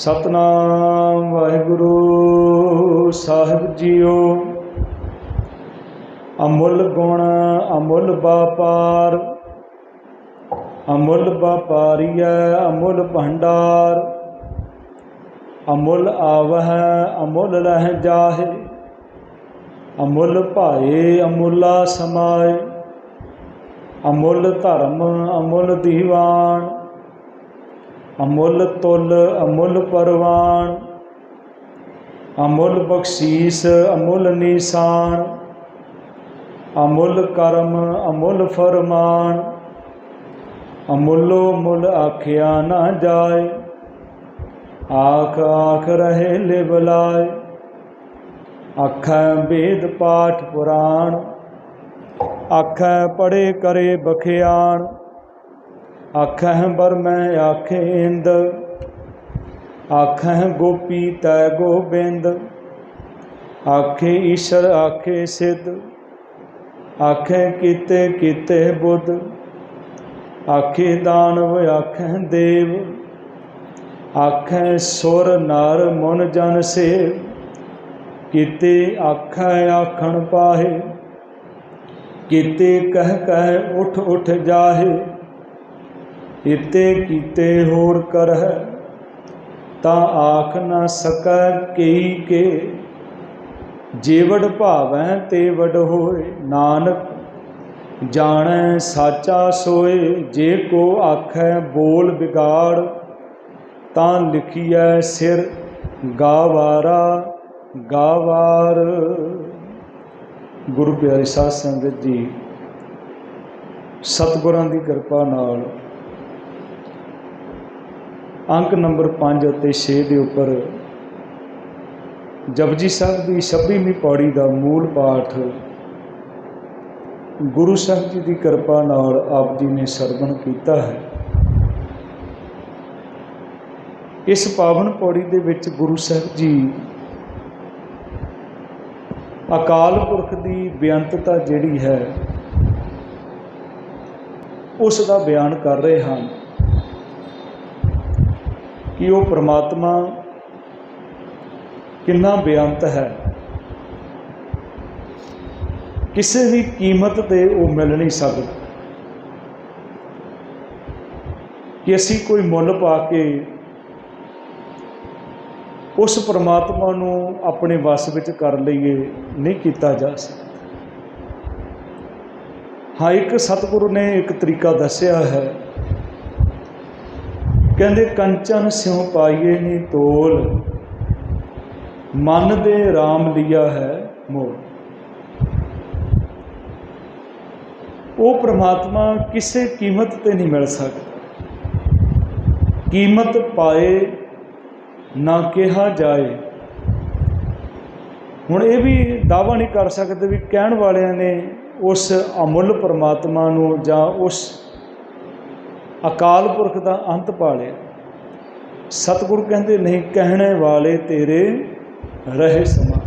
ਸਤਨਾਮ ਵਾਹਿਗੁਰੂ ਸਾਹਿਬ ਜੀਓ। ਅਮੁੱਲ ਗੁਣ, ਅਮੁੱਲ ਬਾਪਾਰ ਅਮੁੱਲ ਬਾਪਾਰੀਐ ਅਮੁੱਲ ਭੰਡਾਰ। ਅਮੁੱਲ ਆਵਹਿ, ਅਮੁੱਲ ਰਹਿ ਜਾਹੇ। ਅਮੁੱਲ ਭਾਏ, ਅਮੁੱਲਾ ਸਮਾਏ। ਅਮੁੱਲ ਧਰਮ, ਅਮੁੱਲ ਦੀਵਾਨ। ਅਮੁੱਲ ਤੁਲ, ਅਮੁੱਲ ਪਰਵਾਨ, ਅਮੁੱਲ ਬਖਸ਼ੀਸ, ਅਮੁੱਲ ਨਿਸ਼ਾਨ, ਅਮੁੱਲ ਕਰਮ, ਅਮੁੱਲ ਫਰਮਾਨ, ਅਮੁੱਲੋ ਮੁੱਲ ਆਖਿਆ ਨਾ ਜਾਏ, ਆਖ ਆਖ ਰਹੇ ਲਿਵਲਾਏ ਆਖੈ ਵੇਦ ਪਾਠ ਪੁਰਾਣ ਆਖੈ ਪੜੇ ਕਰੇ ਬਖਿਆਣ ਆਖੈ ਬਰ ਮੈਂ ਆਖੇ ਇੰਦ ਆਖੈ ਗੋਪੀ ਤੈ ਗੋਬਿੰਦ, ਆਖੇ ਈਸ਼ਰ ਆਖੇ ਸਿੱਧ, ਆਖੇ ਕੀਤੇ ਕੀਤੇ ਬੁੱਧ, ਆਖੇ ਦਾਨਵ ਆਖੈ ਦੇਵ ਆਖੈ ਸੁਰ ਨਰ ਮਨ ਜਨ ਸੇਵ, ਕੀਤੇ ਆਖੈ ਆਖਣ ਪਾਹੇ, ਕੀਤੇ ਕਹਿ ਕਹਿ ਉਠ ਉਠ ਜਾਹੇ ਇਤੇ ਕੀਤੇ ਹੋਰ ਕਰਹਿ, ਤਾਂ ਆਖ ਨਾ ਸਕੈ ਕਈ ਕੇ। ਜੀਵੜ ਭਾਵੈ ਤੇ ਵਡ ਹੋਏ, ਨਾਨਕ ਜਾਣੈ ਸਾਚਾ ਸੋਏ, ਜੇ ਕੋ ਆਖੈ ਬੋਲ ਵਿਗਾੜ ਤਾਂ ਲਿਖੀਐ ਸਿਰ ਗਾਵਾਰਾ ਗਾਵਾਰ। ਗੁਰੂ ਪਿਆਰੀ ਸਾਧ ਸੰਗਤ ਜੀ, ਸਤਿਗੁਰਾਂ ਦੀ ਕਿਰਪਾ ਨਾਲ ਅੰਕ ਨੰਬਰ 5 ਅਤੇ 6 ਦੇ ਉੱਪਰ ਜਪਜੀ ਸਾਹਿਬ ਦੀ 26ਵੀਂ ਪੌੜੀ ਦਾ ਮੂਲ ਪਾਠ ਗੁਰੂ ਸਾਹਿਬ ਜੀ ਦੀ ਕਿਰਪਾ ਨਾਲ ਆਪ ਜੀ ਨੇ ਸਰਵਣ ਕੀਤਾ ਹੈ। ਇਸ ਪਾਵਨ ਪੌੜੀ ਦੇ ਵਿੱਚ ਗੁਰੂ ਸਾਹਿਬ ਜੀ ਅਕਾਲ ਪੁਰਖ ਦੀ ਬੇਅੰਤਤਾ ਜਿਹੜੀ ਹੈ, ਉਸ ਦਾ ਬਿਆਨ ਕਰ ਰਹੇ ਹਨ। ਕਿ ਉਹ ਪ੍ਰਮਾਤਮਾ ਕਿੰਨਾ ਬੇਅੰਤ ਹੈ। ਕਿਸੇ ਵੀ ਕੀਮਤ ਤੇ ਉਹ ਮਿਲ ਨਹੀਂ ਸਕਦਾ। ਕਿ ਅਸੀਂ ਕੋਈ ਮੁੱਲ ਪਾ ਕੇ ਉਸ ਪਰਮਾਤਮਾ ਨੂੰ ਆਪਣੇ ਵਸ ਵਿੱਚ ਕਰ ਲਈਏ, ਨਹੀਂ ਕੀਤਾ ਜਾ ਸਕਦਾ। ਹਾਂ, ਇੱਕ ਸਤਿਗੁਰੂ ਨੇ ਇੱਕ ਤਰੀਕਾ ਦੱਸਿਆ ਹੈ ਕਹਿੰਦੇ, ਕੰਚਨ ਸਿਉ ਪਾਈਏ ਨੀ ਤੋਲ, ਮਨ ਦੇ RAM ਲਿਆ ਹੈ ਮੋਲ। ਉਹ ਪ੍ਰਮਾਤਮਾ ਕਿਸੇ ਕੀਮਤ ਤੇ ਨਹੀਂ ਮਿਲ ਸਕਦਾ। ਕੀਮਤ ਪਾਏ, ਨਾ ਕਿਹਾ ਜਾਏ। ਹੁਣ ਇਹ ਵੀ ਦਾਵਾ ਨਹੀਂ ਕਰ ਸਕਦੇ ਵੀ ਕਹਿਣ ਵਾਲਿਆਂ ਨੇ ਉਸ ਅਮੁੱਲ ਪ੍ਰਮਾਤਮਾ ਨੂੰ ਜਾਂ ਉਸ ਅਕਾਲ ਪੁਰਖ ਦਾ ਅੰਤ ਪਾ ਲਿਆ ਸਤਿਗੁਰੂ ਕਹਿੰਦੇ ਨਹੀਂ, ਕਹਿਣੇ ਵਾਲੇ ਤੇਰੇ ਰਹੇ ਸਮਾ।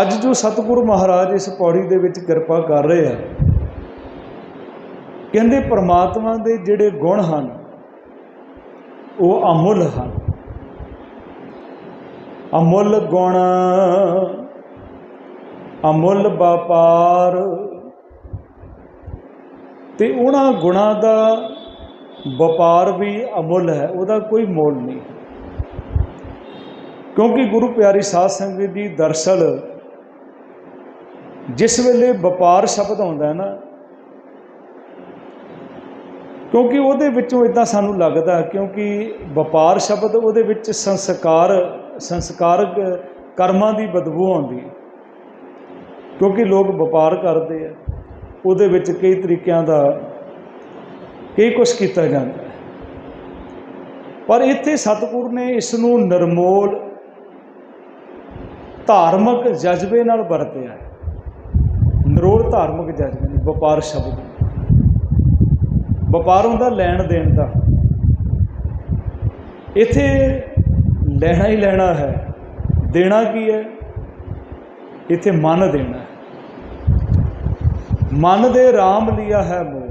ਅੱਜ ਜੋ ਸਤਿਗੁਰੂ ਮਹਾਰਾਜ ਇਸ ਪੌੜੀ ਦੇ ਵਿੱਚ ਕਿਰਪਾ ਕਰ ਰਹੇ ਆ, ਕਹਿੰਦੇ ਪ੍ਰਮਾਤਮਾ ਦੇ ਜਿਹੜੇ ਗੁਣ ਹਨ, ਉਹ ਅਮੁੱਲ ਹਨ। ਅਮੁੱਲ ਗੁਣ, ਅਮੁੱਲ ਵਪਾਰ ਤੇ ਉਹਨਾਂ ਗੁਣਾਂ ਦਾ ਵਪਾਰ ਵੀ ਅਮੁੱਲ ਹੈ, ਉਹਦਾ ਕੋਈ ਮੋਲ ਨਹੀਂ। ਕਿਉਂਕਿ ਗੁਰੂ ਪਿਆਰੀ ਸਾਧ ਸੰਗਤ ਦੀ ਦਰਸਲ ਜਿਸ ਵੇਲੇ ਵਪਾਰ ਸ਼ਬਦ ਆਉਂਦਾ ਹੈ ਨਾ, ਕਿਉਂਕਿ ਉਹਦੇ ਵਿੱਚੋਂ ਇਦਾਂ ਸਾਨੂੰ ਲੱਗਦਾ ਕਿਉਂਕਿ ਵਪਾਰ ਸ਼ਬਦ ਉਹਦੇ ਵਿੱਚ ਸੰਸਕਾਰ, ਸੰਸਕਾਰਕ ਕਰਮਾਂ ਦੀ ਬਦਬੂ ਆਉਂਦੀ ਕਿਉਂਕਿ ਲੋਕ ਵਪਾਰ ਕਰਦੇ ਆ। ਉਹਦੇ ਵਿੱਚ ਕਈ ਤਰੀਕਿਆਂ ਦਾ, ਕਈ ਕੁਝ ਕੀਤਾ ਜਾਂਦਾ ਪਰ ਇੱਥੇ ਸਤਿਗੁਰ ਨੇ ਇਸ ਨੂੰ ਨਿਰਮੋਲ, ਧਾਰਮਿਕ ਜਜ਼ਬੇ ਨਾਲ ਵਰਤਿਆ ਹੈ। ਨਿਰੋਲ ਧਾਰਮਿਕ ਜਜ਼ਬੇ ਨੇ, ਵਪਾਰ ਸ਼ਬਦ। ਵਪਾਰ ਹੁੰਦਾ ਲੈਣ ਦੇਣ ਦਾ। ਇੱਥੇ ਲੈਣਾ ਹੀ ਲੈਣਾ ਹੈ, ਦੇਣਾ ਕੀ ਹੈ? ਇੱਥੇ ਮਨ ਦੇਣਾ ਹੈ। ਮਨ ਦੇ ਰਾਮ ਲਿਆ ਹੈ ਮੋਹ।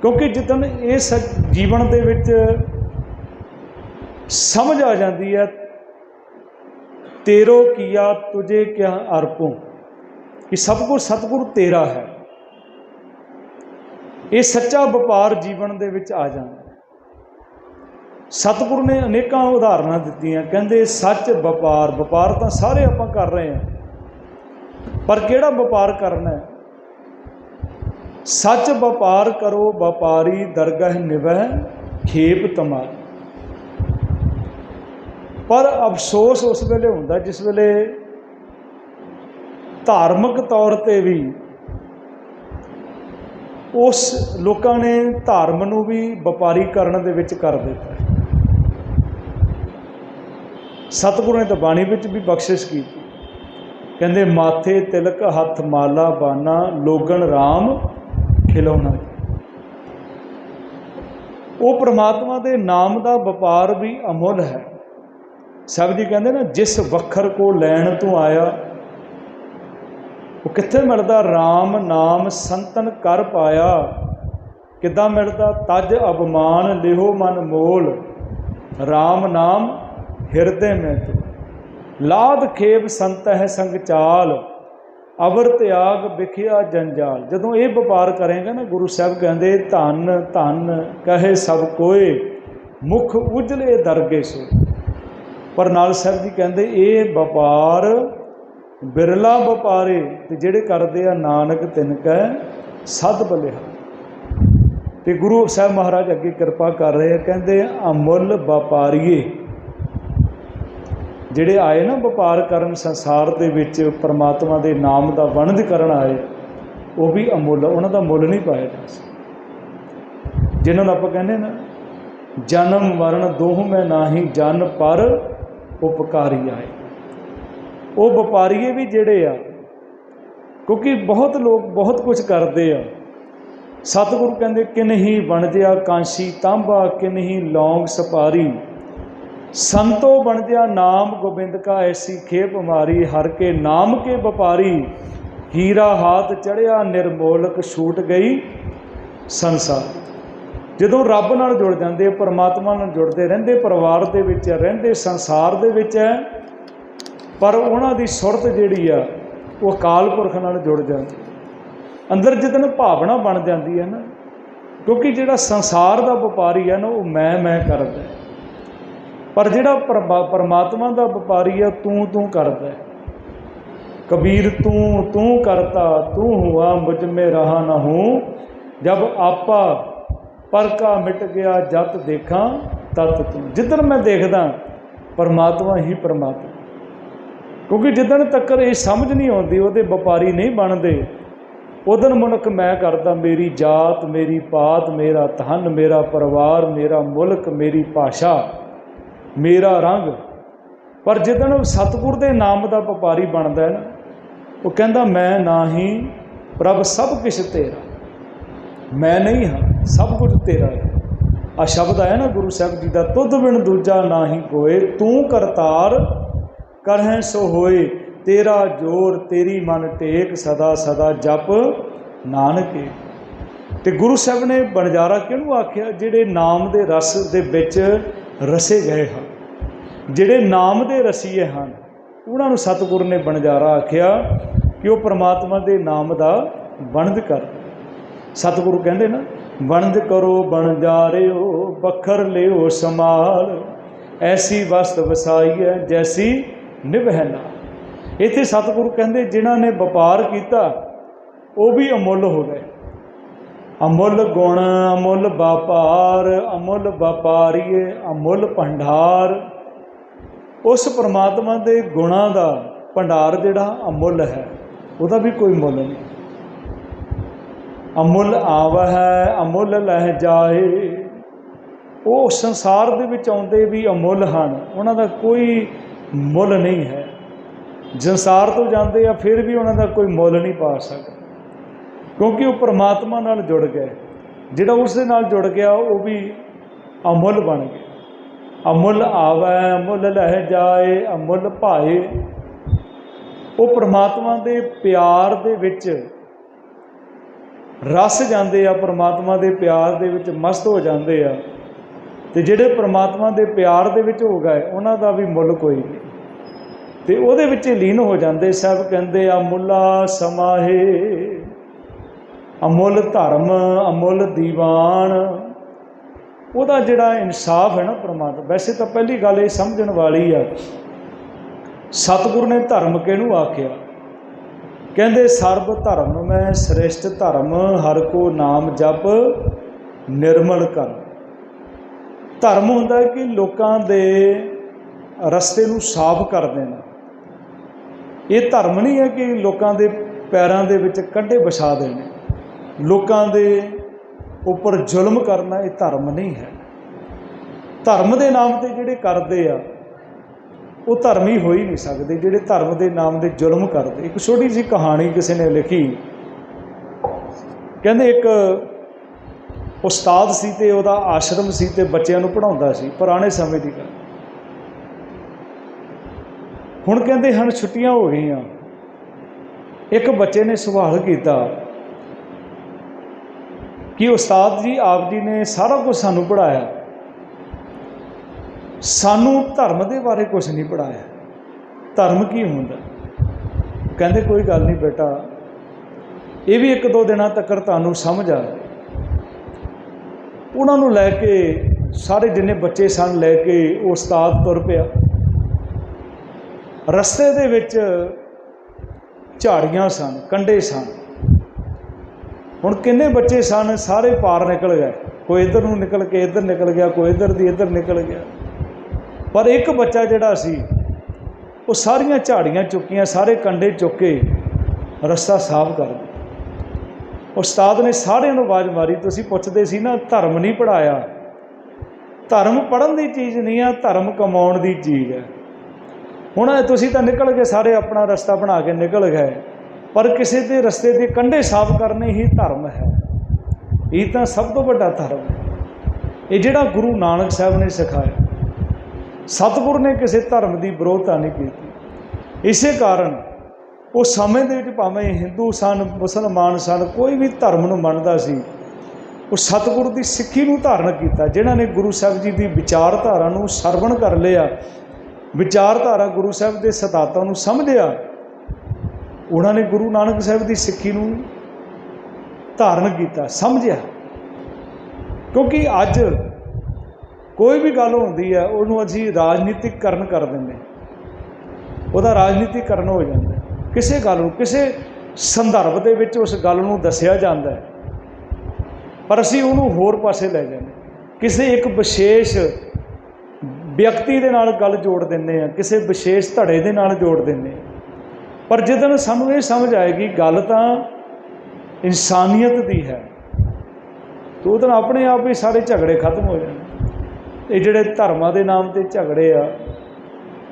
ਕਿਉਂਕਿ ਜਿੱਦਨ ਇਸ ਜੀਵਨ ਦੇ ਵਿੱਚ ਸਮਝ ਆ ਜਾਂਦੀ ਹੈ, ਤੇਰੋ ਕੀਆ ਤੁਝੇ ਕਿਆ ਅਰਪੋ। ਕਿ ਸਭ ਕੁਝ ਸਤਿਗੁਰੂ ਤੇਰਾ ਹੈ। ਇਹ ਸੱਚਾ ਵਪਾਰ ਜੀਵਨ ਦੇ ਵਿੱਚ ਆ ਜਾਂਦਾ ਹੈ। ਸਤਿਗੁਰੂ ਨੇ ਅਨੇਕਾਂ ਉਦਾਹਰਨਾਂ ਦਿੱਤੀਆਂ, ਕਹਿੰਦੇ ਸੱਚ ਵਪਾਰ ਵਪਾਰ ਤਾਂ ਸਾਰੇ ਆਪਾਂ ਕਰ ਰਹੇ ਹਾਂ। ਪਰ ਕਿਹੜਾ ਵਪਾਰ ਕਰਨਾ ਹੈ? ਸੱਚ ਵਪਾਰ ਕਰੋ, ਵਪਾਰੀ ਦਰਗਹ ਨਿਵਹਿ, ਖੇਪ ਤਮਾਰ। ਪਰ ਅਫਸੋਸ ਉਸ ਵੇਲੇ ਹੁੰਦਾ ਜਿਸ ਵੇਲੇ ਧਾਰਮਿਕ ਤੌਰ ਤੇ ਵੀ ਉਸ ਲੋਕਾਂ ਨੇ ਧਰਮ ਨੂੰ ਵੀ ਵਪਾਰੀ ਕਰਨ ਦੇ ਵਿੱਚ ਕਰ ਦਿੱਤਾ। ਸਤਿਗੁਰੂ ਨੇ ਤਾਂ ਬਾਣੀ ਵਿੱਚ ਵੀ ਬਖਸ਼ਿਸ਼ ਕੀਤੀ। ਕਹਿੰਦੇ, ਮਾਥੇ ਤਿਲਕ ਹੱਥ ਮਾਲਾ ਬਾਨਾ, ਲੋਗਣ RAM ਖਿਲੌਣਾ। ਉਹ ਪ੍ਰਮਾਤਮਾ ਦੇ ਨਾਮ ਦਾ ਵਪਾਰ ਵੀ ਅਮੁੱਲ ਹੈ। ਸਭ ਜੀ ਕਹਿੰਦੇ ਨਾ, ਜਿਸ ਵਖਰ ਕੋ ਲੈਣ ਤੋਂ ਆਇਆ, ਉਹ ਕਿੱਥੇ ਮਿਲਦਾ? RAM ਨਾਮ ਸੰਤਨ ਕਰ ਪਾਇਆ। ਕਿੱਦਾਂ ਮਿਲਦਾ? ਤਜ ਅਭਮਾਨ ਲਿਹੋ ਮਨ ਮੋਲ। RAM ਨਾਮ ਹਿਰਦੇ ਮੈਂ ਤੂੰ ਲਾਦ ਖੇਬ ਸੰਤ ਹੈ ਸੰਗ ਚਾਲ, ਅਵਰ ਤਿਆਗ ਵਿਖਿਆ ਜੰਜਾਲ। ਜਦੋਂ ਇਹ ਵਪਾਰ ਕਰੇਗਾ ਨਾ, ਗੁਰੂ ਸਾਹਿਬ ਕਹਿੰਦੇ, ਧੰਨ ਧੰਨ ਕਹੇ ਸਭ ਕੋਏ, ਮੁਖ ਉਜਲੇ ਦਰਗੇ ਸੋ। ਪਰ ਨਾਲ ਸਾਹਿਬ ਜੀ ਕਹਿੰਦੇ, ਇਹ ਵਪਾਰ ਬਿਰਲਾ ਵਪਾਰੇ ਤੇ ਜਿਹੜੇ ਕਰਦੇ ਆ ਨਾਨਕ ਤਿਨ ਕੈ ਸਦ ਬਲਿਆ। ਤੇ ਗੁਰੂ ਸਾਹਿਬ ਮਹਾਰਾਜ ਅੱਗੇ ਕਿਰਪਾ ਕਰ ਰਹੇ ਆ, ਕਹਿੰਦੇ, ਅਮੁੱਲ ਵਪਾਰੀਏ। ਜਿਹੜੇ ਆਏ ਨਾ ਵਪਾਰ ਕਰਨ ਸੰਸਾਰ ਦੇ ਵਿੱਚ ਪਰਮਾਤਮਾ ਦੇ ਨਾਮ ਦਾ ਵਣਜ ਕਰਨ ਆਏ, ਉਹ ਵੀ ਅਮੁੱਲ, ਉਹਨਾਂ ਦਾ ਮੁੱਲ ਨਹੀਂ ਪਾਇਆ ਜਾ ਸਕਦਾ। ਜਿਨ੍ਹਾਂ ਨੂੰ ਆਪਾਂ ਕਹਿੰਦੇ ਨਾ, ਜਨਮ ਮਰਨ ਦੋਹ ਮੈਂ ਨਾਹੀ, ਜਨ ਪਰ ਉਪਕਾਰੀ ਆਏ। ਉਹ ਵਪਾਰੀਏ ਵੀ ਜਿਹੜੇ ਆ, ਕਿਉਂਕਿ ਬਹੁਤ ਲੋਕ ਬਹੁਤ ਕੁਝ ਕਰਦੇ ਆ। ਸਤਿਗੁਰੂ ਕਹਿੰਦੇ ਕਿ ਨਹੀਂ ਬਣਜਿਆ ਕਾਂਸ਼ੀ ਤਾਂਬਾ ਕਿ ਨਹੀਂ ਲੌਂਗ ਸਪਾਰੀ ਸੰਤੋ ਬਣਜਿਆ ਨਾਮ ਗੋਬਿੰਦ ਕਾ ਐਸੀ ਖੇਪ ਮਾਰੀ, ਹਰ ਕੇ ਨਾਮ ਕੇ ਵਪਾਰੀ, ਹੀਰਾ ਹਾਥ ਚੜਿਆ ਨਿਰਮੋਲਕ ਛੂਟ ਗਈ ਸੰਸਾਰ ਜਦੋਂ ਰੱਬ ਨਾਲ ਜੁੜ ਜਾਂਦੇ, ਪਰਮਾਤਮਾ ਨਾਲ ਜੁੜਦੇ ਰਹਿੰਦੇ, ਪਰਿਵਾਰ ਦੇ ਵਿੱਚ ਰਹਿੰਦੇ, ਸੰਸਾਰ ਦੇ ਵਿੱਚ ਹੈ, ਪਰ ਉਹਨਾਂ ਦੀ ਸੁਰਤ ਜਿਹੜੀ ਆ, ਉਹ ਅਕਾਲ ਪੁਰਖ ਨਾਲ ਜੁੜ ਜਾਂਦੀ ਅੰਦਰ ਜਿੱਦਨ ਭਾਵਨਾ ਬਣ ਜਾਂਦੀ ਹੈ ਨਾ, ਕਿਉਂਕਿ ਜਿਹੜਾ ਸੰਸਾਰ ਦਾ ਵਪਾਰੀ ਹੈ ਨਾ, ਉਹ ਮੈਂ ਮੈਂ ਕਰਦਾ ਹੈ। ਪਰ ਜਿਹੜਾ ਪਰਮਾ- ਪਰਮਾਤਮਾ ਦਾ ਵਪਾਰੀ ਆ, ਤੂੰ ਤੂੰ ਕਰਦਾ ਕਬੀਰ, ਤੂੰ ਤੂੰ ਕਰਤਾ, ਤੂੰ ਹੁਆ, ਮੁਝ ਮੇ ਰਹਾ ਨਾ ਹੂੰ। ਜਬ ਆਪਾ ਪਰਕਾ ਮਿਟ ਗਿਆ, ਜਤ ਦੇਖਾਂ, ਤਤ ਤੂੰ। ਜਿੱਦਨ ਮੈਂ ਦੇਖਦਾ, ਪਰਮਾਤਮਾ ਹੀ ਪਰਮਾਤਮਾ। ਕਿਉਂਕਿ ਜਿੱਦਣ ਤੱਕ ਇਹ ਸਮਝ ਨਹੀਂ ਆਉਂਦੀ, ਉਹਦੇ ਵਪਾਰੀ ਨਹੀਂ ਬਣਦੇ। ਉਦਨ ਮਨੁੱਖ ਮੈਂ ਕਰਦਾ, ਮੇਰੀ ਜਾਤ, ਮੇਰੀ ਪਾਤ, ਮੇਰਾ ਧਨ, ਮੇਰਾ ਪਰਿਵਾਰ, ਮੇਰਾ ਮੁਲਕ, ਮੇਰੀ ਭਾਸ਼ਾ। ਮੇਰਾ ਰੰਗ। ਪਰ ਜਿੱਦਣ ਸਤਿਗੁਰ ਦੇ ਨਾਮ ਦਾ ਵਪਾਰੀ ਬਣਦਾ ਹੈ ਨਾ, ਉਹ ਕਹਿੰਦਾ, ਮੈਂ ਨਾ ਹੀ ਪ੍ਰਭ ਸਭ ਕੁਛ ਤੇਰਾ। ਮੈਂ ਨਹੀਂ ਹਾਂ, ਸਭ ਕੁਝ ਤੇਰਾ ਹੈ। ਆ ਸ਼ਬਦ ਆਇਆ ਨਾ ਗੁਰੂ ਸਾਹਿਬ ਜੀ ਦਾ, ਤੁਧ ਬਿਨ ਦੂਜਾ ਨਾਹੀ ਕੋਏ, ਤੂੰ ਕਰਤਾਰ ਕਰਹਿ ਸੋ ਹੋਏ। ਤੇਰਾ ਜੋਰ, ਤੇਰੀ ਮਨ ਟੇਕ, ਸਦਾ ਸਦਾ ਜਪ ਨਾਨਕੇ। ਤੇ ਗੁਰੂ ਸਾਹਿਬ ਨੇ ਬਣਜਾਰਾ ਕਿਹਨੂੰ ਆਖਿਆ? ਜਿਹੜੇ ਨਾਮ ਦੇ ਰਸ ਦੇ ਵਿੱਚ ਰਸੇ ਗਏ ਹਨ। ਜਿਹੜੇ ਨਾਮ ਦੇ ਰਸੀਏ ਹਨ, ਉਹਨਾਂ ਨੂੰ ਸਤਿਗੁਰ ਨੇ ਬਣਜਾਰਾ ਆਖਿਆ ਕਿ ਉਹ ਪ੍ਰਮਾਤਮਾ ਦੇ ਨਾਮ ਦਾ ਵਣਜ ਕਰ। ਸਤਿਗੁਰੂ ਕਹਿੰਦੇ ਨਾ, ਵਣਜ ਕਰੋ ਬਣਜਾਰਿਓ ਬਖਰ ਲਿਓ ਸਮਾਲ ਐਸੀ ਵਸਤ ਵਸਾਈ ਹੈ ਜੈਸੀ ਨਿਭੈ ਇੱਥੇ ਸਤਿਗੁਰੂ ਕਹਿੰਦੇ, ਜਿਨ੍ਹਾਂ ਨੇ ਵਪਾਰ ਕੀਤਾ, ਉਹ ਵੀ ਅਮੁੱਲ ਹੋ ਗਏ। ਅਮੁੱਲ ਗੁਣ, ਅਮੁੱਲ ਵਪਾਰ, ਅਮੁੱਲ ਵਪਾਰੀਏ, ਅਮੁੱਲ ਭੰਡਾਰ। ਉਸ ਪ੍ਰਮਾਤਮਾ ਦੇ ਗੁਣਾਂ ਦਾ ਭੰਡਾਰ ਜਿਹੜਾ ਅਮੁੱਲ ਹੈ, ਉਹਦਾ ਵੀ ਕੋਈ ਮੁੱਲ ਨਹੀਂ। ਅਮੁੱਲ ਆਵਹਿ, ਅਮੁੱਲ ਲਹਿ ਜਾਏ। ਉਹ ਸੰਸਾਰ ਦੇ ਵਿੱਚ ਆਉਂਦੇ ਵੀ ਅਮੁੱਲ ਹਨ, ਉਹਨਾਂ ਦਾ ਕੋਈ ਮੁੱਲ ਨਹੀਂ ਹੈ। ਸੰਸਾਰ ਤੋਂ ਜਾਂਦੇ ਆ, ਫਿਰ ਵੀ ਉਹਨਾਂ ਦਾ ਕੋਈ ਮੁੱਲ ਨਹੀਂ ਪਾ ਸਕਦਾ। ਕਿਉਂਕਿ ਉਹ ਪਰਮਾਤਮਾ ਨਾਲ ਜੁੜ ਗਏ। ਜਿਹੜਾ ਉਸ ਦੇ ਨਾਲ ਜੁੜ ਗਿਆ, ਉਹ ਵੀ ਅਮੁੱਲ ਬਣ ਗਿਆ। ਅਮੁੱਲ ਆਵੈ, ਅਮੁੱਲ ਲਹਿ ਜਾਏ, ਅਮੁੱਲ ਭਾਏ। ਉਹ ਪ੍ਰਮਾਤਮਾ ਦੇ ਪਿਆਰ ਦੇ ਵਿੱਚ ਰਸ ਜਾਂਦੇ ਆ, ਪ੍ਰਮਾਤਮਾ ਦੇ ਪਿਆਰ ਦੇ ਵਿੱਚ ਮਸਤ ਹੋ ਜਾਂਦੇ ਆ। ਤੇ ਜਿਹੜੇ ਪ੍ਰਮਾਤਮਾ ਦੇ ਪਿਆਰ ਦੇ ਵਿੱਚ ਹੋ ਗਏ, ਉਹਨਾਂ ਦਾ ਵੀ ਮੁੱਲ ਕੋਈ ਨਹੀਂ। ਤੇ ਉਹਦੇ ਵਿੱਚ ਲੀਨ ਹੋ ਜਾਂਦੇ, ਸਭ ਕਹਿੰਦੇ ਆ ਮੁੱਲਾ ਸਮਾਹੇ, ਅਮੁੱਲ ਧਰਮ, ਅਮੁੱਲ ਦੀਵਾਨ ਉਹਦਾ ਜਿਹੜਾ ਇਨਸਾਫ ਹੈ ਨਾ ਪ੍ਰਮਾਤਮਾ, ਵੈਸੇ ਤਾਂ ਪਹਿਲੀ ਗੱਲ ਇਹ ਸਮਝਣ ਵਾਲੀ ਆ, ਸਤਿਗੁਰ ਨੇ ਧਰਮ ਕਿਹਨੂੰ ਆਖਿਆ? ਕਹਿੰਦੇ ਸਰਬ ਧਰਮ, ਮੈਂ ਸ੍ਰੇਸ਼ਟ ਧਰਮ, ਹਰ ਕੋ ਨਾਮ ਜਪ ਨਿਰਮਲ ਕਰ। ਧਰਮ ਹੁੰਦਾ ਕਿ ਲੋਕਾਂ ਦੇ ਰਸਤੇ ਨੂੰ ਸਾਫ਼ ਕਰ ਦੇਣਾ। ਇਹ ਧਰਮ ਨਹੀਂ ਹੈ ਕਿ ਲੋਕਾਂ ਦੇ ਪੈਰਾਂ ਦੇ ਵਿੱਚ ਕੰਢੇ ਵਿਛਾ ਦੇਣੇ। ਲੋਕਾਂ ਦੇ ਉੱਪਰ ਜ਼ੁਲਮ ਕਰਨਾ ਇਹ ਧਰਮ ਨਹੀਂ ਹੈ। ਧਰਮ ਦੇ ਨਾਮ ਤੇ ਜਿਹੜੇ ਕਰਦੇ ਆ, ਉਹ ਧਰਮੀ ਹੋ ਹੀ ਨਹੀਂ ਸਕਦੇ। ਜਿਹੜੇ ਧਰਮ ਦੇ ਨਾਮ ਦੇ ਜ਼ੁਲਮ ਕਰਦੇ, ਇੱਕ ਛੋਟੀ ਜਿਹੀ ਕਹਾਣੀ ਕਿਸੇ ਨੇ ਲਿਖੀ। ਕਹਿੰਦੇ ਇੱਕ ਉਸਤਾਦ ਸੀ ਤੇ ਉਹਦਾ ਆਸ਼ਰਮ ਸੀ ਤੇ ਬੱਚਿਆਂ ਨੂੰ ਪੜਾਉਂਦਾ ਸੀ, ਪੁਰਾਣੇ ਸਮੇਂ ਦੀ ਗੱਲ। ਹੁਣ ਕਹਿੰਦੇ ਹਨ ਛੁੱਟੀਆਂ ਹੋ ਗਈਆਂ। ਇੱਕ ਬੱਚੇ ਨੇ ਸਵਾਲ ਕੀਤਾ ਕਿ ਉਸਤਾਦ ਜੀ, ਆਪ ਜੀ ਨੇ ਸਾਰਾ ਕੁਝ ਸਾਨੂੰ ਪੜਾਇਆ ਸਾਨੂੰ ਧਰਮ ਦੇ ਬਾਰੇ ਕੁਝ ਨਹੀਂ ਪੜਾਇਆ ਧਰਮ ਕੀ ਹੁੰਦਾ? ਕਹਿੰਦੇ, ਕੋਈ ਗੱਲ ਨਹੀਂ ਬੇਟਾ, ਇਹ ਵੀ ਇੱਕ ਦੋ ਦਿਨਾਂ ਤੱਕ ਤੁਹਾਨੂੰ ਸਮਝ ਆ ਉਹਨਾਂ ਨੂੰ ਲੈ ਕੇ, ਸਾਰੇ ਜਿੰਨੇ ਬੱਚੇ ਸਨ, ਲੈ ਕੇ ਉਹ ਉਸਤਾਦ ਤੁਰ ਪਿਆ। ਰਸਤੇ ਦੇ ਵਿੱਚ ਝਾੜੀਆਂ ਸਨ ਕੰਡੇ ਸਨ। ਹੁਣ ਕਿੰਨੇ ਬੱਚੇ ਸਨ, ਸਾਰੇ ਪਾਰ ਨਿਕਲ ਗਏ। ਕੋਈ ਇੱਧਰ ਨੂੰ ਨਿਕਲ ਕੇ ਇੱਧਰ ਨਿਕਲ ਗਿਆ, ਕੋਈ ਇੱਧਰ ਦੀ ਇੱਧਰ ਨਿਕਲ ਗਿਆ। ਪਰ ਇੱਕ ਬੱਚਾ ਜਿਹੜਾ ਸੀ, ਉਹ ਸਾਰੀਆਂ ਝਾੜੀਆਂ ਚੁੱਕੀਆਂ, ਸਾਰੇ ਕੰਡੇ ਚੁੱਕ ਕੇ ਰਸਤਾ ਸਾਫ਼ ਕਰ ਦਿੱਤਾ। ਉਸਤਾਦ ਨੇ ਸਾਰਿਆਂ ਨੂੰ ਆਵਾਜ਼ ਮਾਰੀ, ਤੁਸੀਂ ਪੁੱਛਦੇ ਸੀ ਨਾ, ਧਰਮ ਨਹੀਂ ਪੜਾਇਆ ਧਰਮ ਪੜਨ ਦੀ ਚੀਜ਼ ਨਹੀਂ ਆ, ਧਰਮ ਕਮਾਉਣ ਦੀ ਚੀਜ਼ ਹੈ। ਹੁਣ ਤੁਸੀਂ ਤਾਂ ਨਿਕਲ ਗਏ, ਸਾਰੇ ਆਪਣਾ ਰਸਤਾ ਬਣਾ ਕੇ ਨਿਕਲ ਗਏ। ਪਰ ਕਿਸੇ ਦੇ ਰਸਤੇ ਦੇ ਕੰਢੇ ਸਾਫ਼ ਕਰਨੇ ਹੀ ਧਰਮ ਹੈ। ਇਹ ਤਾਂ ਸਭ ਤੋਂ ਵੱਡਾ ਧਰਮ ਹੈ। ਇਹ ਜਿਹੜਾ ਗੁਰੂ ਨਾਨਕ ਸਾਹਿਬ ਨੇ ਸਿਖਾਇਆ। ਸਤਿਗੁਰ ਨੇ ਕਿਸੇ ਧਰਮ ਦੀ ਵਿਰੋਧਤਾ ਨਹੀਂ ਕੀਤੀ। ਇਸੇ ਕਾਰਨ ਉਹ ਸਮੇਂ ਦੇ ਵਿੱਚ ਭਾਵੇਂ ਹਿੰਦੂ ਸਨ, ਮੁਸਲਮਾਨ ਸਨ, ਕੋਈ ਵੀ ਧਰਮ ਨੂੰ ਮੰਨਦਾ ਸੀ, ਉਹ ਸਤਿਗੁਰ ਦੀ ਸਿੱਖੀ ਨੂੰ ਧਾਰਨ ਕੀਤਾ, ਜਿਨ੍ਹਾਂ ਨੇ ਗੁਰੂ ਸਾਹਿਬ ਜੀ ਦੀ ਵਿਚਾਰਧਾਰਾ ਨੂੰ ਸਰਵਣ ਕਰ ਲਿਆ, ਵਿਚਾਰਧਾਰਾ ਗੁਰੂ ਸਾਹਿਬ ਦੇ ਸਿਧਾਂਤਾਂ ਨੂੰ ਸਮਝਿਆ ਉਹਨਾਂ ਨੇ ਗੁਰੂ ਨਾਨਕ ਸਾਹਿਬ ਦੀ ਸਿੱਖੀ ਨੂੰ ਧਾਰਨ ਕੀਤਾ, ਸਮਝਿਆ। ਕਿਉਂਕਿ ਅੱਜ ਕੋਈ ਵੀ ਗੱਲ ਹੁੰਦੀ ਹੈ, ਉਹਨੂੰ ਅਸੀਂ ਰਾਜਨੀਤਿਕਕਰਨ ਕਰ ਦਿੰਦੇ ਹਾਂ। ਉਹਦਾ ਰਾਜਨੀਤਿਕਕਰਨ ਹੋ ਜਾਂਦਾ ਕਿਸੇ ਗੱਲ ਨੂੰ, ਕਿਸੇ ਸੰਦਰਭ ਦੇ ਵਿੱਚ ਉਸ ਗੱਲ ਨੂੰ ਦੱਸਿਆ ਜਾਂਦਾ ਹੈ। ਪਰ ਅਸੀਂ ਉਹਨੂੰ ਹੋਰ ਪਾਸੇ ਲੈ ਜਾਂਦੇ ਕਿਸੇ ਇੱਕ ਵਿਸ਼ੇਸ਼ ਵਿਅਕਤੀ ਦੇ ਨਾਲ ਗੱਲ ਜੋੜ ਦਿੰਦੇ ਆ ਕਿਸੇ ਵਿਸ਼ੇਸ਼ ਧੜੇ ਦੇ ਨਾਲ ਜੋੜ ਦਿੰਦੇ ਆ ਪਰ ਜਦੋਂ ਸਾਨੂੰ ਇਹ ਸਮਝ ਆਏਗੀ, ਗੱਲ ਤਾਂ ਇਨਸਾਨੀਅਤ ਦੀ ਹੈ। ਤਾਂ ਉਹਦੇ ਆਪਣੇ ਆਪ ਹੀ ਸਾਰੇ ਝਗੜੇ ਖਤਮ ਹੋ ਜਾਣਗੇ। ਇਹ ਜਿਹੜੇ ਧਰਮਾਂ ਦੇ ਨਾਮ ਤੇ ਝਗੜੇ ਆ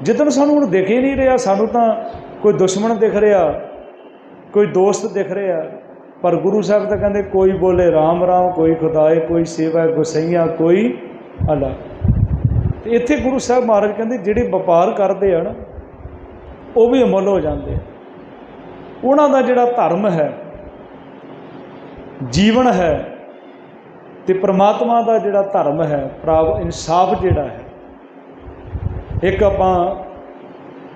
ਜਿੱਦਣ ਸਾਨੂੰ ਹੁਣ ਦਿਖ ਹੀ ਨਹੀਂ ਰਿਹਾ, ਸਾਨੂੰ ਤਾਂ ਕੋਈ ਦੁਸ਼ਮਣ ਦਿਖ ਰਿਹਾ, ਕੋਈ ਦੋਸਤ ਦਿਖ ਰਿਹਾ, ਪਰ ਗੁਰੂ ਸਾਹਿਬ ਤਾਂ ਕਹਿੰਦੇ, ਕੋਈ ਬੋਲੇ ਰਾਮ ਰਾਮ, ਕੋਈ ਖੁਦਾਏ, ਕੋਈ ਸੇਵਾ ਗੁਸਈਆ ਕੋਈ ਅਲਾ। ਤੇ ਇੱਥੇ ਗੁਰੂ ਸਾਹਿਬ ਮਹਾਰਾਜ ਕਹਿੰਦੇ, ਜਿਹੜੇ ਵਪਾਰ ਕਰਦੇ ਆ ਨਾ ਉਹ ਵੀ ਅਮਲ ਹੋ ਜਾਂਦੇ ਉਹਨਾਂ ਦਾ ਜਿਹੜਾ ਧਰਮ ਹੈ, ਜੀਵਨ ਹੈ ਤੇ ਪ੍ਰਮਾਤਮਾ ਦਾ ਜਿਹੜਾ ਧਰਮ ਹੈ ਪ੍ਰਾਪ ਇਨਸਾਫ ਜਿਹੜਾ ਹੈ, ਇੱਕ ਆਪਾਂ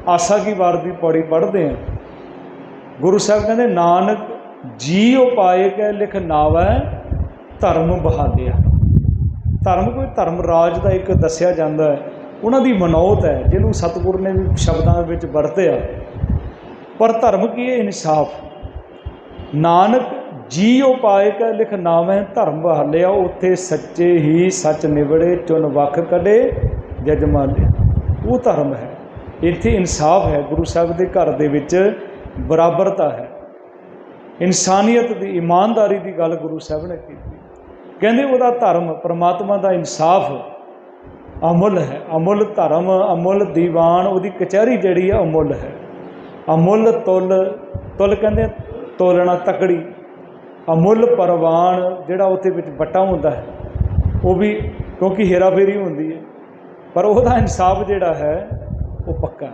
ਆਸਾ ਕੀ ਵਾਰ ਦੀ ਪੌੜੀ ਪੜ੍ਹਦੇ ਹਾਂ। ਗੁਰੂ ਸਾਹਿਬ ਕਹਿੰਦੇ, ਨਾਨਕ ਜੀ ਉਪਾਏ ਕੈ ਲਿਖ ਨਾਵੈ, ਧਰਮ ਬਹਾਲਿਆ। ਧਰਮ ਕੋਈ ਧਰਮ ਰਾਜ ਦਾ ਇੱਕ ਦੱਸਿਆ ਜਾਂਦਾ ਹੈ। ਉਹਨਾਂ ਦੀ ਮਨੌਤ ਹੈ, ਜਿਹਨੂੰ ਸਤਿਗੁਰ ਨੇ ਵੀ ਸ਼ਬਦਾਂ ਵਿੱਚ ਵਰਤਿਆ ਪਰ ਧਰਮ ਕੀ ਹੈ? ਇਨਸਾਫ। ਨਾਨਕ ਜੀ ਉਪਾਏ ਕੈ ਲਿਖ ਨਾਵੇਂ ਧਰਮ ਬਹਾਲਿਆ ਉੱਥੇ ਸੱਚੇ ਹੀ ਸੱਚ ਨਿਵੜੇ ਚੁਨ ਵਖ ਕਢੇ, ਜਜਮਾਲੇ। ਉਹ ਧਰਮ ਹੈ। ਇੱਥੇ ਇਨਸਾਫ ਹੈ, ਗੁਰੂ ਸਾਹਿਬ ਦੇ ਘਰ ਦੇ ਵਿੱਚ ਬਰਾਬਰਤਾ ਹੈ। ਇਨਸਾਨੀਅਤ ਦੀ, ਇਮਾਨਦਾਰੀ ਦੀ ਗੱਲ ਗੁਰੂ ਸਾਹਿਬ ਨੇ ਕੀਤੀ। ਕਹਿੰਦੇ ਉਹਦਾ ਧਰਮ ਪਰਮਾਤਮਾ ਦਾ ਇਨਸਾਫ ਅਮੁੱਲ ਹੈ। ਅਮੁੱਲ ਧਰਮ, ਅਮੁੱਲ ਦੀਵਾਨ, ਉਹਦੀ ਕਚਹਿਰੀ ਜਿਹੜੀ ਹੈ ਅਮੁੱਲ ਹੈ। ਅਮੁੱਲ ਤੁਲ ਤੁਲ ਕਹਿੰਦੇ ਤੋਲਣਾ ਤਕੜੀ। ਅਮੁੱਲ ਪਰਵਾਨ, ਜਿਹੜਾ ਉਹਦੇ ਵਿੱਚ ਵੱਟਾ ਹੁੰਦਾ ਹੈ, ਉਹ ਵੀ ਕਿਉਂਕਿ ਹੇਰਾਫੇਰੀ ਹੁੰਦੀ ਹੈ, ਪਰ ਉਹਦਾ ਇਨਸਾਫ ਜਿਹੜਾ ਹੈ, ਉਹ ਪੱਕਾ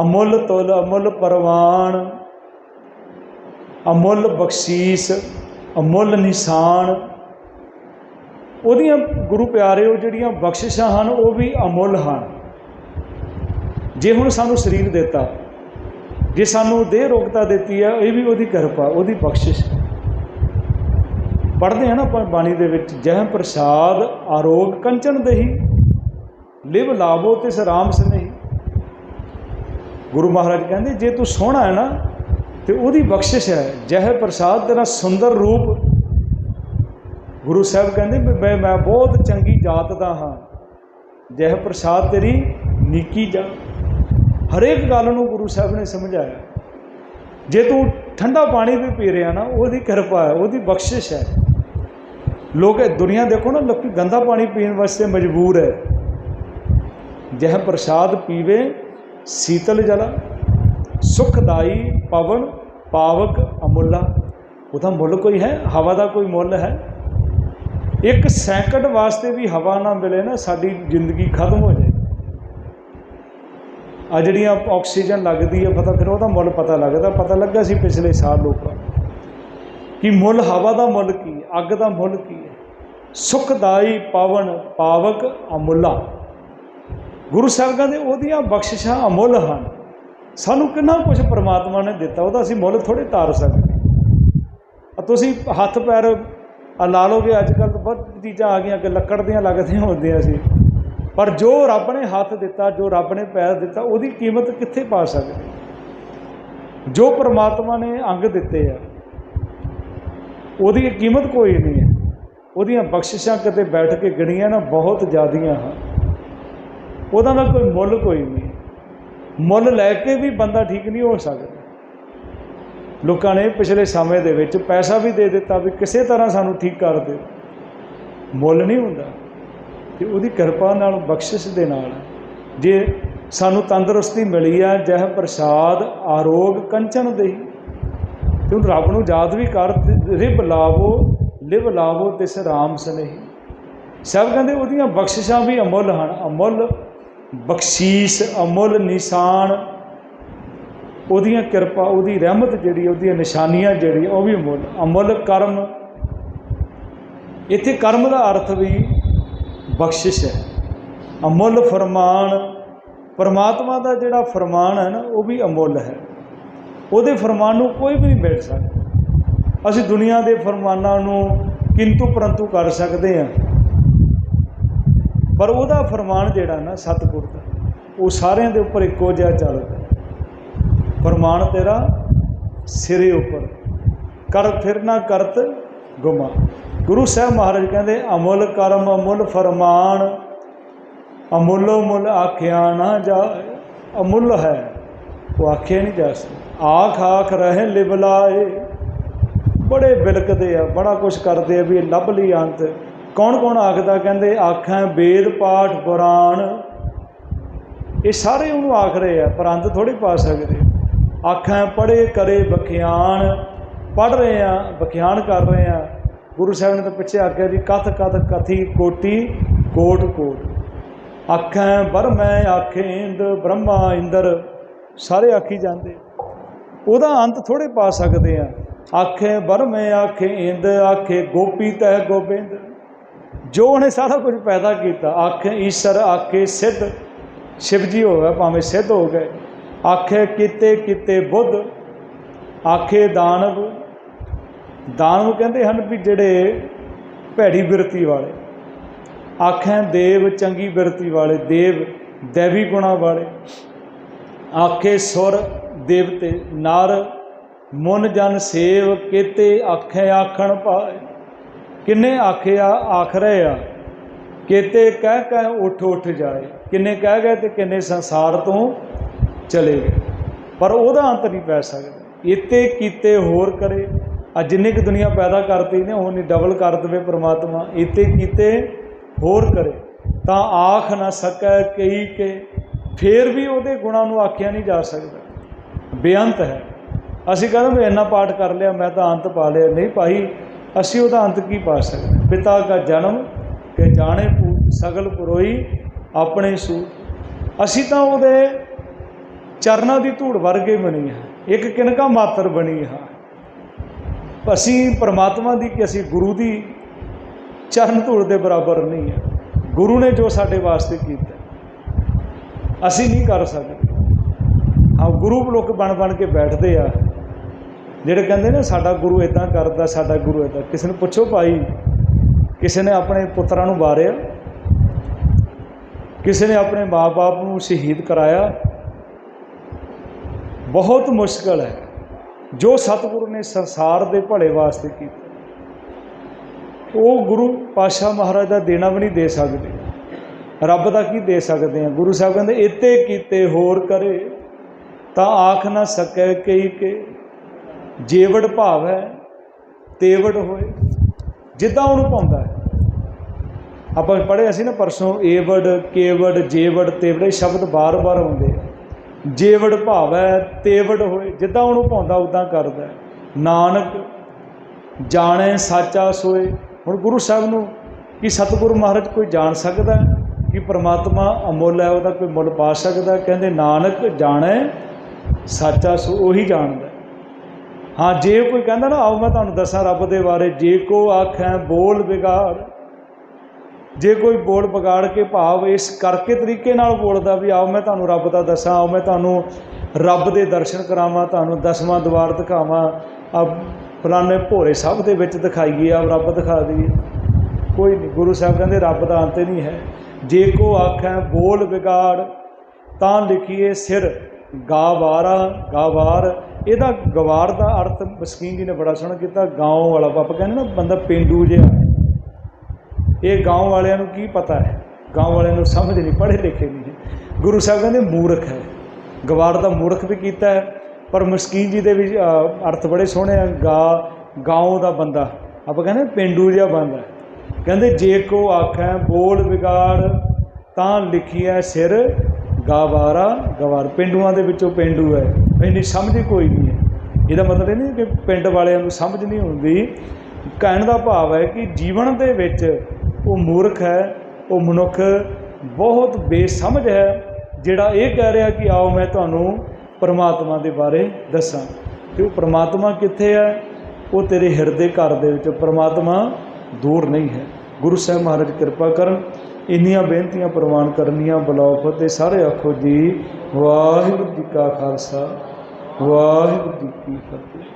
ਅਮੁੱਲ ਤੁਲ, ਅਮੁੱਲ ਪਰਵਾਨ, ਅਮੁੱਲ ਬਖਸ਼ੀਸ਼, ਅਮੁੱਲ ਨਿਸ਼ਾਨ ਉਹਦੀਆਂ ਗੁਰੂ ਪਿਆਰਿਓ ਜਿਹੜੀਆਂ ਬਖਸ਼ਿਸ਼ਾਂ ਹਨ, ਉਹ ਵੀ ਅਮੁੱਲ ਹਨ। ਜੇ ਹੁਣ ਸਾਨੂੰ ਸਰੀਰ ਦਿੱਤਾ, ਜੇ ਸਾਨੂੰ ਦੇਹ ਰੋਗਤਾ ਦਿੱਤੀ ਹੈ ਇਹ ਵੀ ਉਹਦੀ ਕਿਰਪਾ, ਉਹਦੀ ਬਖਸ਼ਿਸ਼। ਪੜ੍ਹਦੇ ਹਾਂ ਨਾ ਆਪਾਂ ਬਾਣੀ ਦੇ ਵਿੱਚ, ਜਹ ਪ੍ਰਸਾਦ ਆਰੋਗ ਕੰਚਨ ਦੇਹੀ, ਲਿਵ ਲਾਭੋ ਤਿਸ ਰਾਮ ਸਨੇਹੀ। ਗੁਰੂ ਮਹਾਰਾਜ ਕਹਿੰਦੇ, ਜੇ ਤੂੰ ਸੋਹਣਾ ਹੈ ਨਾ, ਤੇ ਉਹਦੀ ਬਖਸ਼ਿਸ਼ ਹੈ। ਜਹ ਪ੍ਰਸਾਦ ਤੇਰਾ ਸੁੰਦਰ ਰੂਪ ਗੁਰੂ ਸਾਹਿਬ ਕਹਿੰਦੇ, ਮੈਂ ਮੈਂ ਬਹੁਤ ਚੰਗੀ ਜਾਤ ਦਾ ਹਾਂ। ਜਹ ਪ੍ਰਸਾਦ ਤੇਰੀ ਨੀਕੀ ਜਾ ਹਰੇਕ ਗੱਲ ਨੂੰ ਗੁਰੂ ਸਾਹਿਬ ਨੇ ਸਮਝਾਇਆ। ਜੇ ਤੂੰ ਠੰਡਾ ਪਾਣੀ ਵੀ ਪੀ ਰਿਹਾ ਨਾ, ਉਹਦੀ ਕਿਰਪਾ ਹੈ, ਉਹਦੀ ਬਖਸ਼ਿਸ਼ ਹੈ। ਲੋਕ ਇਹ ਦੁਨੀਆ ਦੇਖੋ ਨਾ, ਲੋਕੀ ਗੰਦਾ ਪਾਣੀ ਪੀਣ ਵਾਸਤੇ ਮਜਬੂਰ ਹੈ। ਜਹ ਪ੍ਰਸਾਦ ਪੀਵੇ ਸੀਤਲ ਜਲਾ, ਸੁਖਦਾਈ ਪਵਨ ਪਾਵਕ ਅਮੁੱਲਾ। ਉਹਦਾ ਮੁੱਲ ਕੋਈ ਹੈ? ਹਵਾ ਦਾ ਕੋਈ ਮੁੱਲ ਹੈ? ਇੱਕ ਸੈਕਿੰਡ ਵਾਸਤੇ ਵੀ ਹਵਾ ਨਾ ਮਿਲੇ ਨਾ, ਸਾਡੀ ਜ਼ਿੰਦਗੀ ਖਤਮ ਹੋ ਜਾਏ। ਆ ਜਿਹੜੀਆਂ ਆਕਸੀਜਨ ਲੱਗਦੀ ਹੈ ਪਤਾ, ਫਿਰ ਉਹਦਾ ਮੁੱਲ ਪਤਾ ਲੱਗਦਾ। ਪਤਾ ਲੱਗਾ ਸੀ ਪਿਛਲੇ ਸਾਲ ਲੋਕਾਂ ਨੂੰ ਕਿ ਮੁੱਲ, ਹਵਾ ਦਾ ਮੁੱਲ ਕੀ ਹੈ, ਅੱਗ ਦਾ ਮੁੱਲ ਕੀ ਹੈ। ਸੁਖਦਾਈ ਪਵਨ ਪਾਵਕ ਅਮੁੱਲਾ। ਗੁਰੂ ਸਾਹਿਬ ਕਹਿੰਦੇ ਉਹਦੀਆਂ ਬਖਸ਼ਿਸ਼ਾਂ ਅਮੁੱਲ ਹਨ। ਸਾਨੂੰ ਕਿੰਨਾ ਕੁਝ ਪ੍ਰਮਾਤਮਾ ਨੇ ਦਿੱਤਾ, ਉਹਦਾ ਅਸੀਂ ਮੁੱਲ ਥੋੜੇ ਤਾਰ ਸਕਦੇ। ਆ ਤੁਸੀਂ ਹੱਥ ਪੈਰ ਆ ਲਾ ਲੋਗੇ ਅੱਜ ਕੱਲ੍ਹ ਬਹੁਤ ਚੀਜ਼ਾਂ ਆ ਗਈਆਂ ਕਿ ਲੱਕੜ ਦੀਆਂ ਲੱਗਦੀਆਂ ਹੁੰਦੀਆਂ ਸੀ। ਪਰ ਜੋ ਰੱਬ ਨੇ ਹੱਥ ਦਿੱਤਾ, ਜੋ ਰੱਬ ਨੇ ਪੈਰ ਦਿੱਤਾ, ਉਹਦੀ ਕੀਮਤ ਕਿੱਥੇ ਪਾ ਸਕਦੇ? ਜੋ ਪ੍ਰਮਾਤਮਾ ਨੇ ਅੰਗ ਦਿੱਤੇ ਆ, ਉਹਦੀ ਕੀਮਤ ਕੋਈ ਨਹੀਂ ਹੈ। ਉਹਦੀਆਂ ਬਖਸ਼ਿਸ਼ਾਂ ਕਿਤੇ ਬੈਠ ਕੇ ਗਣੀਆਂ ਨਾ ਬਹੁਤ ਜ਼ਿਆਦੀਆਂ ਹਨ। ਉਹਦਾ ਨਾ ਕੋਈ ਮੁੱਲ ਕੋਈ ਨਹੀਂ। ਮੁੱਲ ਲੈ ਕੇ ਵੀ ਬੰਦਾ ਠੀਕ ਨਹੀਂ ਹੋ ਸਕਦਾ। ਲੋਕਾਂ ਨੇ ਪਿਛਲੇ ਸਮੇਂ ਦੇ ਵਿੱਚ ਪੈਸਾ ਵੀ ਦੇ ਦਿੱਤਾ ਵੀ ਕਿਸੇ ਤਰ੍ਹਾਂ ਸਾਨੂੰ ਠੀਕ ਕਰ ਦਿਓ। ਮੁੱਲ ਨਹੀਂ ਹੁੰਦਾ। ਤੇ ਉਹਦੀ ਕਿਰਪਾ ਨਾਲ, ਬਖਸ਼ਿਸ਼ ਦੇ ਨਾਲ ਜੇ ਸਾਨੂੰ ਤੰਦਰੁਸਤੀ ਮਿਲੀ ਆ, ਜਹ ਪ੍ਰਸਾਦ, ਆਰੋਗ, ਕੰਚਨ ਦੇਹੀ, ਤੇ ਉਹ ਰੱਬ ਨੂੰ ਯਾਦ ਵੀ ਕਰ, ਰਿਬ ਲਾਵੋ, ਲਿਵ ਲਾਵੋ, ਤਿਸ ਰਾਮ ਸਨੇਹੀ। ਸਭ ਕਹਿੰਦੇ ਉਹਦੀਆਂ ਬਖਸ਼ਿਸ਼ਾਂ ਵੀ ਅਮੁੱਲ ਹਨ। ਅਮੁੱਲ ਬਖਸ਼ੀਸ਼, ਅਮੁੱਲ ਨਿਸ਼ਾਨ ਉਹਦੀਆਂ ਕਿਰਪਾ, ਉਹਦੀ ਰਹਿਮਤ ਜਿਹੜੀ ਉਹਦੀਆਂ ਨਿਸ਼ਾਨੀਆਂ ਜਿਹੜੀ ਉਹ ਵੀ ਅਮੁੱਲ ਅਮੁੱਲ ਕਰਮ। ਇੱਥੇ ਕਰਮ ਦਾ ਅਰਥ ਵੀ ਬਖਸ਼ਿਸ਼ ਹੈ। ਅਮੁੱਲ ਫਰਮਾਨ, ਪਰਮਾਤਮਾ ਦਾ ਜਿਹੜਾ ਫਰਮਾਨ ਹੈ ਨਾ, ਉਹ ਵੀ ਅਮੁੱਲ ਹੈ। ਉਹਦੇ ਫਰਮਾਨ ਨੂੰ ਕੋਈ ਵੀ ਨਹੀਂ ਮਿਲ ਸਕਦਾ। ਅਸੀਂ ਦੁਨੀਆ ਦੇ ਫਰਮਾਨਾਂ ਨੂੰ ਕਿੰਤੂ ਪਰੰਤੂ ਕਰ ਸਕਦੇ ਹਾਂ। ਪਰ ਉਹਦਾ ਫਰਮਾਨ ਜਿਹੜਾ ਨਾ, ਸਤਿਗੁਰ ਦਾ, ਉਹ ਸਾਰਿਆਂ ਦੇ ਉੱਪਰ ਇੱਕੋ ਜਿਹਾ ਚੱਲਦਾ ਫਰਮਾਨ ਤੇਰਾ ਸਿਰੇ ਉੱਪਰ। ਕਰ ਫਿਰ ਨਾ ਕਰਤ ਗੁਮਾ। ਗੁਰੂ ਸਾਹਿਬ ਮਹਾਰਾਜ ਕਹਿੰਦੇ, ਅਮੁੱਲ ਕਰਮ, ਅਮੁੱਲ ਫਰਮਾਨ, ਅਮੁੱਲੋ ਮੁੱਲ ਆਖਿਆ ਨਾ ਜਾਏ ਅਮੁੱਲ ਹੈ, ਉਹ ਆਖਿਆ ਨਹੀਂ ਜਾ ਸਕਦਾ। ਆਖ ਆਖ ਰਹੇ ਲਿਵਲਾਏ ਬੜੇ ਬਿਲਕਦੇ ਆ, ਬੜਾ ਕੁਝ ਕਰਦੇ ਆ ਵੀ ਲੱਭ ਲਈ ਅੰਤ। ਕੌਣ ਕੌਣ ਆਖਦਾ, ਕਹਿੰਦੇ, ਆਖਾਂ ਵੇਦ, ਪਾਠ, ਪੁਰਾਣ। ਇਹ ਸਾਰੇ ਉਹਨੂੰ ਆਖ ਰਹੇ ਆ, ਪਰ ਅੰਤ ਥੋੜੀ ਪਾ ਸਕਦੇ। ਆਖਾਂ ਪੜੇ ਕਰੇ ਬਖਿਆਨ ਪੜ ਰਹੇ ਆ ਬਖਿਆਨ ਕਰ ਰਹੇ ਆ। ਗੁਰੂ ਸਾਹਿਬ ਨੇ ਤਾਂ ਪਿੱਛੇ ਆਖਿਆ ਜੀ, ਕਥ ਕਥ, ਕਥੀ, ਕੋਟੀ, ਕੋਟ ਕੋਟ। ਆਖਾਂ ਬਰਮੈ ਆਖੇਂਦ, ਬ੍ਰਹਮਾ ਇੰਦਰ। ਸਾਰੇ ਆਖੀ ਜਾਂਦੇ। ਉਹਦਾ ਅੰਤ ਥੋੜੇ ਪਾ ਸਕਦੇ ਆ। ਆਖੇ ਬਰਮੇ ਆਖੇ ਇੰਦ ਆਖੇ ਗੋਪੀ ਤਹਿ ਗੋਬਿੰਦ। ਜੋ ਉਹਨੇ ਸਾਰਾ ਕੁਝ ਪੈਦਾ ਕੀਤਾ, ਆਖੇ, ਈਸ਼ਰ ਆਖੇ ਸਿੱਧ। ਸ਼ਿਵ ਜੀ ਗਏ, ਭਾਵੇਂ ਸਿੱਧ ਹੋ ਗਏ। ਆਖੇ, ਕੀਤੇ ਕੀਤੇ ਬੁੱਧ, ਆਖੇ ਦਾਨਵ। ਦਾਨਵ ਕਹਿੰਦੇ ਹਨ ਵੀ ਜਿਹੜੇ ਭੈੜੀ ਬਿਰਤੀ ਵਾਲੇ, ਆਖੇ ਦੇਵ ਚੰਗੀ ਬਿਰਤੀ ਵਾਲੇ, ਦੇਵ ਦੇਵੀ ਗੁਣਾ ਵਾਲੇ, ਆਖੇ ਸੁਰ ਦੇਵਤੇ, ਨਰ, ਮਨ ਜਨ ਸੇਵ, ਕੀਤੇ ਆਖੇ ਆਖਣ ਪਾਏ ਕਿੰਨੇ ਆਖਿਆ ਆਖ ਰਹੇ ਆ। ਕੀਤੇ ਕਹਿ ਕਹਿ ਉੱਠ ਉੱਠ ਜਾਏ। ਕਿੰਨੇ ਕਹਿ ਗਏ ਤੇ ਕਿੰਨੇ ਸੰਸਾਰ ਤੋਂ ਚਲੇ ਗਏ। ਪਰ ਉਹਦਾ ਅੰਤ ਨਹੀਂ ਪੈ ਸਕਦਾ। ਇਤੇ ਕੀਤੇ ਹੋਰ ਕਰੇ। ਆ ਜਿੰਨੇ ਕੁ ਦੁਨੀਆ ਪੈਦਾ ਕਰਤੀ ਨੇ ਉਹ ਨਹੀਂ ਡਬਲ ਕਰ ਦੇਵੇ ਪ੍ਰਮਾਤਮਾ। ਇਤੇ ਕੀਤੇ ਹੋਰ ਕਰੇ। ਤਾਂ ਆਖ ਨਾ ਸਕੈ ਕਈ ਕੇ। ਫੇਰ ਵੀ ਉਹਦੇ ਗੁਣਾਂ ਨੂੰ ਆਖਿਆ ਨਹੀਂ ਜਾ ਸਕਦਾ। ਬੇਅੰਤ ਹੈ। ਅਸੀਂ ਕਹਿੰਦੇ ਵੀ ਇੰਨਾ ਪਾਠ ਕਰ ਲਿਆ, ਮੈਂ ਤਾਂ ਅੰਤ ਪਾ ਲਿਆ। ਨਹੀਂ ਭਾਈ, ਅਸੀਂ ਉਹਦਾ ਅੰਤ ਕੀ ਪਾ ਸਕਦੇ? ਪਿਤਾ ਦਾ ਜਨਮ ਕਿ ਜਾਣੇ ਪੂ ਸਗਲ ਪੁਰੋਈ ਆਪਣੇ ਸੂ ਅਸੀਂ ਤਾਂ ਉਹਦੇ ਚਰਨਾਂ ਦੀ ਧੂੜ ਵਰਗੇ ਬਣੀ ਹੈ, ਇੱਕ ਕਿਨਕਾ ਮਾਤਰ ਬਣੀ ਹੈ। ਅਸੀਂ ਪਰਮਾਤਮਾ ਦੀ ਕਿ ਅਸੀਂ ਗੁਰੂ ਦੀ ਚਰਨ ਧੂੜ ਦੇ ਬਰਾਬਰ ਨਹੀਂ ਹੈ। ਗੁਰੂ ਨੇ ਜੋ ਸਾਡੇ ਵਾਸਤੇ ਕੀਤਾ ਅਸੀਂ ਨਹੀਂ ਕਰ ਸਕਦੇ। ਹਾਂ, ਗੁਰੂ ਲੋਕ ਬਣ ਬਣ ਕੇ ਬੈਠਦੇ ਆ। ਜਿਹੜੇ ਕਹਿੰਦੇ ਨੇ, ਸਾਡਾ ਗੁਰੂ ਇਦਾਂ ਕਰਦਾ, ਸਾਡਾ ਗੁਰੂ ਇਦਾਂ ਕਿਸੇ ਨੂੰ ਪੁੱਛੋ ਭਾਈ, ਕਿਸੇ ਨੇ ਆਪਣੇ ਪੁੱਤਰਾਂ ਨੂੰ ਵਾਰਿਆ? ਕਿਸੇ ਨੇ ਆਪਣੇ ਮਾਪੇ ਨੂੰ ਸ਼ਹੀਦ ਕਰਾਇਆ? ਬਹੁਤ ਮੁਸ਼ਕਲ ਹੈ, ਜੋ ਸਤਿਗੁਰੂ ਨੇ ਸੰਸਾਰ ਦੇ ਭਲੇ ਵਾਸਤੇ ਕੀਤਾ। ਉਹ ਗੁਰੂ ਪਾਸ਼ਾ ਮਹਾਰਾਜ ਦਾ ਦੇਣਾ ਵੀ ਨਹੀਂ ਦੇ ਸਕਦੇ, ਰੱਬ ਦਾ ਕੀ ਦੇ ਸਕਦੇ ਆ? ਗੁਰੂ ਸਾਹਿਬ ਕਹਿੰਦੇ ਇਤੇ ਕੀਤੇ ਹੋਰ ਕਰੇ, ਤਾਂ ਆਖ ਨਾ ਸਕੈ ਕਈ ਕੇ। ਜੇਵੜ ਭਾਵ ਹੈ ਤੇਵੜ ਹੋਏ। ਜਿੱਦਾਂ ਉਹਨੂੰ ਪਾਉਂਦਾ ਹੈ। ਆਪਾਂ ਪੜ੍ਹਿਆ ਸੀ ਨਾ ਪਰਸੋਂ, ਏਵੜ, ਕੇਵੜ, ਜੇਵੜ, ਤੇਵੜ, ਇਹ ਸ਼ਬਦ ਬਾਰ-ਬਾਰ ਆਉਂਦੇ ਆ। ਜੇਵੜ ਭਾਵੈ, ਤੇਵੜ ਹੋਏ, ਜਿੱਦਾਂ ਉਹਨੂੰ ਪਾਉਂਦਾ ਉਦਾਂ ਕਰਦਾ। ਨਾਨਕ ਜਾਣੇ, ਸਾਚਾ ਸੋਏ। ਹੁਣ ਗੁਰੂ ਸਾਹਿਬ ਨੂੰ ਕਿ ਸਤਿਗੁਰੂ ਮਹਾਰਾਜ ਕੋਈ ਜਾਣ ਸਕਦਾ ਕਿ ਪ੍ਰਮਾਤਮਾ ਅਮੁੱਲ ਹੈ, ਉਹਦਾ ਕੋਈ ਮੁੱਲ ਪਾ ਸਕਦਾ ਕਹਿੰਦੇ ਨਾਨਕ ਜਾਣੇ, ਸਾਚਾ ਸੋ, ਉਹੀ ਜਾਣਦਾ ਹਾਂ, ਜੇ ਕੋਈ ਕਹਿੰਦਾ ਨਾ, ਆਓ ਮੈਂ ਤੁਹਾਨੂੰ ਦੱਸਾਂ, ਰੱਬ ਦੇ ਬਾਰੇ, ਜੇ ਕੋ ਆਖੈ ਬੋਲ ਵਿਗਾੜ। ਜੇ ਕੋਈ ਬੋਲ ਵਿਗਾੜ ਕੇ ਭਾਵ ਇਸ ਕਰਕੇ ਤਰੀਕੇ ਨਾਲ ਬੋਲਦਾ ਵੀ ਆਓ ਮੈਂ ਤੁਹਾਨੂੰ ਰੱਬ ਦਾ ਦੱਸਾਂ, ਆਓ ਮੈਂ ਤੁਹਾਨੂੰ ਰੱਬ ਦੇ ਦਰਸ਼ਨ ਕਰਾਵਾਂ, ਤੁਹਾਨੂੰ ਦਸਵਾਂ ਦਵਾਰ ਦਿਖਾਵਾਂ। ਆ ਫਲਾਣੇ ਭੋਰੇ ਸਭ ਦੇ ਵਿੱਚ ਦਿਖਾਈਏ ਆ ਰੱਬ ਦਿਖਾ ਦਈਏ। ਕੋਈ ਨਹੀਂ, ਗੁਰੂ ਸਾਹਿਬ ਕਹਿੰਦੇ ਰੱਬ ਦਾ ਅੰਤ ਨਹੀਂ ਹੈ। ਜੇ ਕੋ ਆਖੈ ਬੋਲ ਵਿਗਾੜ, ਤਾਂ ਲਿਖੀਏ ਸਿਰ ਗਾਵਾਰਾ, ਗਾਵਾਰ। ਇਹਦਾ ਗਵਾਰ ਦਾ ਅਰਥ ਮਸਕੀਨ ਜੀ ਨੇ ਬੜਾ ਸੋਹਣਾ ਕੀਤਾ, ਗਾਉਂ ਵਾਲਾ। ਪਾਪਾ ਕਹਿੰਦੇ ਨਾ ਬੰਦਾ ਪਿੰਡੂ ਜਿਹਾ। ਇਹ ਗਾਉਂ ਵਾਲਿਆਂ ਨੂੰ ਕੀ ਪਤਾ ਹੈ? ਗਾਉਂ ਵਾਲਿਆਂ ਨੂੰ ਸਮਝ ਨਹੀਂ, ਪੜ੍ਹੇ ਲਿਖੇ ਨਹੀਂ ਹੈ। ਗੁਰੂ ਸਾਹਿਬ ਕਹਿੰਦੇ ਮੂਰਖ ਹੈ। ਗਵਾਰ ਦਾ ਮੂਰਖ ਵੀ ਕੀਤਾ ਹੈ, ਪਰ ਮਸਕੀਨ ਜੀ ਦੇ ਵੀ ਅਰਥ ਬੜੇ ਸੋਹਣੇ ਆ। ਗਾ, ਗਾਉਂ ਦਾ ਬੰਦਾ, ਆਪਾਂ ਕਹਿੰਦੇ ਪਿੰਡੂ ਜਿਹਾ ਬੰਦਾ ਹੈ। ਕਹਿੰਦੇ ਜੇ ਕੋ ਆਖੈ ਬੋਲ ਵਿਗਾੜ, ਤਾਂ ਲਿਖੀਐ ਸਿਰ ਗਾਵਾਰਾ ਗਵਾਰ ਪਿੰਡੂਆਂ ਦੇ ਵਿੱਚੋਂ ਪਿੰਡੂ ਹੈ, ਇੰਨੀ ਸਮਝ ਹੀ ਕੋਈ ਨਹੀਂ ਹੈ। ਇਹਦਾ ਮਤਲਬ ਇਹ ਨਹੀਂ ਕਿ ਪਿੰਡ ਵਾਲਿਆਂ ਨੂੰ ਸਮਝ ਨਹੀਂ ਹੁੰਦੀ। ਕਹਿਣ ਦਾ ਭਾਵ ਹੈ ਕਿ ਜੀਵਨ ਦੇ ਵਿੱਚ ਉਹ ਮੂਰਖ ਹੈ, ਉਹ ਮਨੁੱਖ ਬਹੁਤ ਬੇਸਮਝ ਹੈ, ਜਿਹੜਾ ਇਹ ਕਹਿ ਰਿਹਾ ਕਿ ਆਓ ਮੈਂ ਤੁਹਾਨੂੰ ਪਰਮਾਤਮਾ ਦੇ ਬਾਰੇ ਦੱਸਾਂ। ਤੇ ਉਹ ਪਰਮਾਤਮਾ ਕਿੱਥੇ ਹੈ? ਉਹ ਤੇਰੇ ਹਿਰਦੇ ਘਰ ਦੇ ਵਿੱਚ, ਪਰਮਾਤਮਾ ਦੂਰ ਨਹੀਂ ਹੈ। ਗੁਰੂ ਸਾਹਿਬ ਮਹਾਰਾਜ ਕਿਰਪਾ ਕਰਨ, ਇੰਨੀਆਂ ਬੇਨਤੀਆਂ ਪ੍ਰਵਾਨ ਕਰਨੀਆਂ ਬਲਾਉ ਫਤਿਹ, ਸਾਰੇ ਆਖੋ ਜੀ, ਵਾਹਿਗੁਰੂ ਜੀ ਕਾ ਖਾਲਸਾ, ਵਾਹਿਗੁਰੂ ਜੀ ਕੀ ਫਤਿਹ।